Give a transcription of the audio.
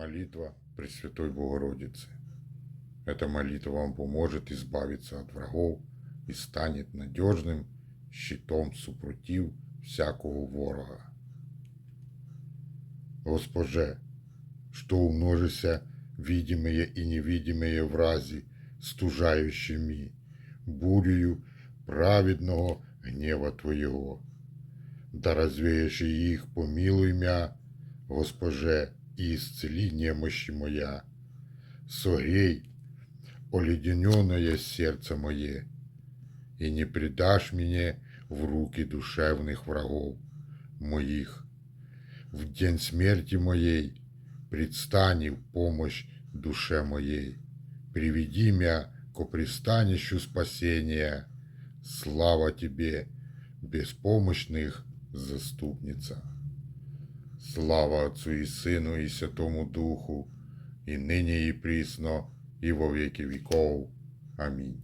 молитва Пресвятой Богородицы. Эта молитва вам поможет избавиться от врагов и станет надежным щитом супротив всякого ворога. Госпоже, что умножися видимые и невидимые врази, стужающими бурею праведного гнева Твоего. Да развеешь их, помилуй мя, Госпоже, и исцели немощи моя. Согрей оледененное сердце мое, и не предашь мне в руки душевных врагов моих. В день смерти моей предстани в помощь душе моей. Приведи меня ко пристанищу спасения. Слава Тебе, беспомощных заступница. Слава Отцу и Сыну и Святому Духу, и ныне и присно, и во веки веков. Аминь.